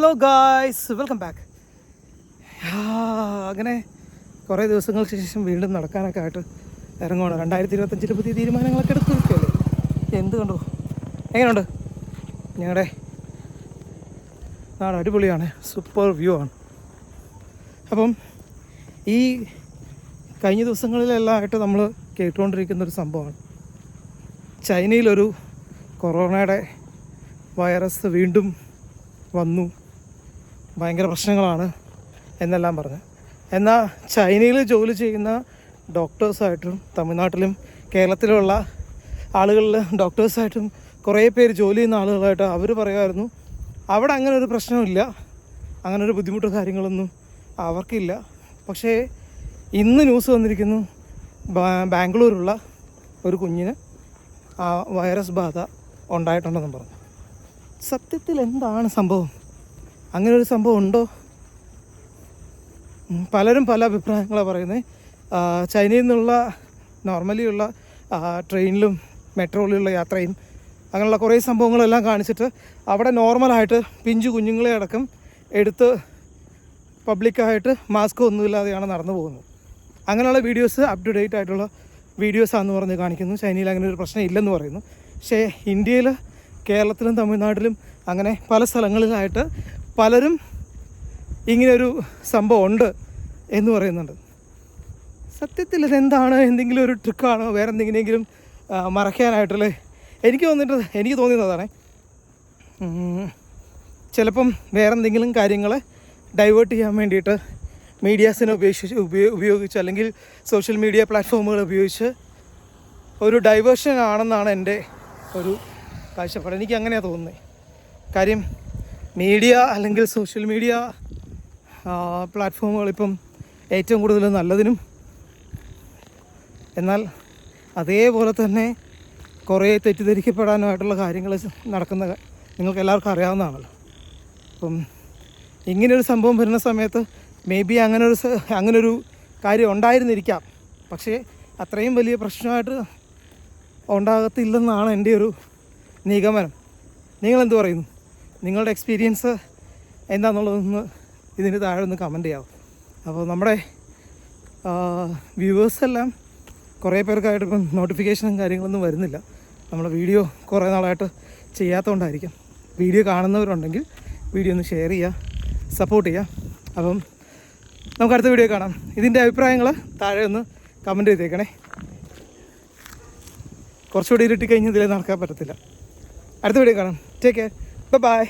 Hello guys welcome back അങ്ങനെ കുറേ ദിവസങ്ങൾക്ക് ശേഷം വീണ്ടും നടക്കാനൊക്കെ ആയിട്ട് ഇറങ്ങുകയാണ് രണ്ടായിരത്തി ഇരുപത്തഞ്ചിൽ പുതിയ തീരുമാനങ്ങളൊക്കെ എടുത്തു നിൽക്കുകയല്ലേ എന്ത് കണ്ടോ? എങ്ങനെയുണ്ട്? ഞങ്ങളുടെ നാട് അടിപൊളിയാണ്. സൂപ്പർ വ്യൂ ആണ്. അപ്പം ഈ കഴിഞ്ഞ ദിവസങ്ങളിലെല്ലാം ആയിട്ട് നമ്മൾ കേട്ടുകൊണ്ടിരിക്കുന്ന ഒരു സംഭവമാണ്. ചൈനയിലൊരു കൊറോണയുടെ വൈറസ് വീണ്ടും വന്നു. ഭയങ്കര പ്രശ്നങ്ങളാണ് എന്നെല്ലാം പറഞ്ഞ്. എന്നാൽ ചൈനയിൽ ജോലി ചെയ്യുന്ന ഡോക്ടേഴ്സായിട്ടും തമിഴ്നാട്ടിലും കേരളത്തിലുള്ള ആളുകളിൽ ഡോക്ടേഴ്സായിട്ടും കുറേ പേര് ജോലി ചെയ്യുന്ന ആളുകളായിട്ട് അവർ പറയുമായിരുന്നു അവിടെ അങ്ങനെ ഒരു പ്രശ്നമില്ല അങ്ങനെ ഒരു ബുദ്ധിമുട്ടോ കാര്യങ്ങളൊന്നും അവർക്കില്ല. പക്ഷേ ഇന്ന് ന്യൂസ് വന്നിരിക്കുന്നു ബാംഗ്ലൂരുള്ള ഒരു കുഞ്ഞിന് വൈറസ് ബാധ ഉണ്ടായിട്ടുണ്ടെന്നും പറഞ്ഞു. സത്യത്തിൽ എന്താണ് സംഭവം? അങ്ങനെ ഒരു സംഭവം ഉണ്ടോ? പലരും പല അഭിപ്രായങ്ങളാണ് പറയുന്നത് ചൈനയിൽ നിന്നുള്ള നോർമലി ഉള്ള ട്രെയിനിലും മെട്രോയിലുള്ള യാത്രയും അങ്ങനെയുള്ള കുറേ സംഭവങ്ങളെല്ലാം കാണിച്ചിട്ട് അവിടെ നോർമലായിട്ട് പിഞ്ചു കുഞ്ഞുങ്ങളെ അടക്കം എടുത്ത് പബ്ലിക്കായിട്ട് മാസ്ക് ഒന്നുമില്ലാതെയാണ് നടന്നു പോകുന്നത്. അങ്ങനെയുള്ള വീഡിയോസ് അപ് ടു ഡേറ്റ് ആയിട്ടുള്ള വീഡിയോസാണെന്ന് പറഞ്ഞ് കാണിക്കുന്നു. ചൈനയിൽ അങ്ങനെ ഒരു പ്രശ്നം ഇല്ലെന്ന് പറയുന്നു. പക്ഷേ ഇന്ത്യയിൽ കേരളത്തിലും തമിഴ്നാട്ടിലും അങ്ങനെ പല സ്ഥലങ്ങളിലായിട്ട് പലരും ഇങ്ങനൊരു സംഭവം ഉണ്ട് എന്ന് പറയുന്നുണ്ട്. സത്യത്തിൽ ഇതെന്താണ്? എന്തെങ്കിലും ഒരു ട്രിക്കാണോ വേറെ എന്തെങ്കിലും മറക്കാനായിട്ടല്ലേ എനിക്ക് തോന്നിയിട്ട് എനിക്ക് തോന്നിയതാണ് ചിലപ്പം വേറെ എന്തെങ്കിലും കാര്യങ്ങളെ ഡൈവേർട്ട് ചെയ്യാൻ വേണ്ടിയിട്ട് മീഡിയാസിനെ ഉപയോഗിച്ച് ഉപയോ- ഉപയോഗിച്ച് അല്ലെങ്കിൽ സോഷ്യൽ മീഡിയ പ്ലാറ്റ്ഫോമുകൾ ഉപയോഗിച്ച് ഒരു ഡൈവേർഷൻ ആണെന്നാണ് എന്റെ ഒരു കാഴ്ചപ്പാട്. എനിക്ക് അങ്ങനെയാണ് തോന്നുന്നത്. കാര്യം മീഡിയ അല്ലെങ്കിൽ സോഷ്യൽ മീഡിയ പ്ലാറ്റ്ഫോമുകൾ ഇപ്പം ഏറ്റവും കൂടുതൽ നല്ലതിനും എന്നാൽ അതേപോലെ തന്നെ കുറേ തെറ്റിദ്ധരിക്കപ്പെടാനുമായിട്ടുള്ള കാര്യങ്ങൾ നടക്കുന്ന നിങ്ങൾക്ക് എല്ലാവർക്കും അറിയാവുന്നതാണല്ലോ. അപ്പം ഇങ്ങനൊരു സംഭവം വരുന്ന സമയത്ത് മേ ബി അങ്ങനൊരു അങ്ങനൊരു കാര്യം ഉണ്ടായിരുന്നിരിക്കാം. പക്ഷേ അത്രയും വലിയ പ്രശ്നമായിട്ട് ഉണ്ടാകത്തില്ലെന്നാണ് എന്റെ ഒരു നിഗമനം. നിങ്ങളെന്ത് പറയുന്നു? നിങ്ങളുടെ എക്സ്പീരിയൻസ് എന്താണെന്നുള്ളതൊന്ന് ഇതിന് താഴെ ഒന്ന് കമന്റ് ചെയ്യാവും. അപ്പോൾ നമ്മുടെ വ്യൂവേഴ്സ് എല്ലാം കുറേ പേർക്കായിട്ട് ഇപ്പം നോട്ടിഫിക്കേഷനും കാര്യങ്ങളൊന്നും വരുന്നില്ല. നമ്മുടെ വീഡിയോ കുറേ നാളായിട്ട് ചെയ്യാത്തതുകൊണ്ടായിരിക്കും വീഡിയോ കാണുന്നവരുണ്ടെങ്കിൽ വീഡിയോ ഒന്ന് ഷെയർ ചെയ്യുക സപ്പോർട്ട് ചെയ്യുക അപ്പം നമുക്ക് അടുത്ത വീഡിയോ കാണാം. ഇതിന്റെ അഭിപ്രായങ്ങൾ താഴെ ഒന്ന് കമന്റ് ചെയ്തേക്കണേ. കുറച്ചുകൂടി ഇരുട്ടി കഴിഞ്ഞ് ഇതിലേ നടക്കാൻ പറ്റത്തില്ല. അടുത്ത വീഡിയോ കാണാം. Take care bye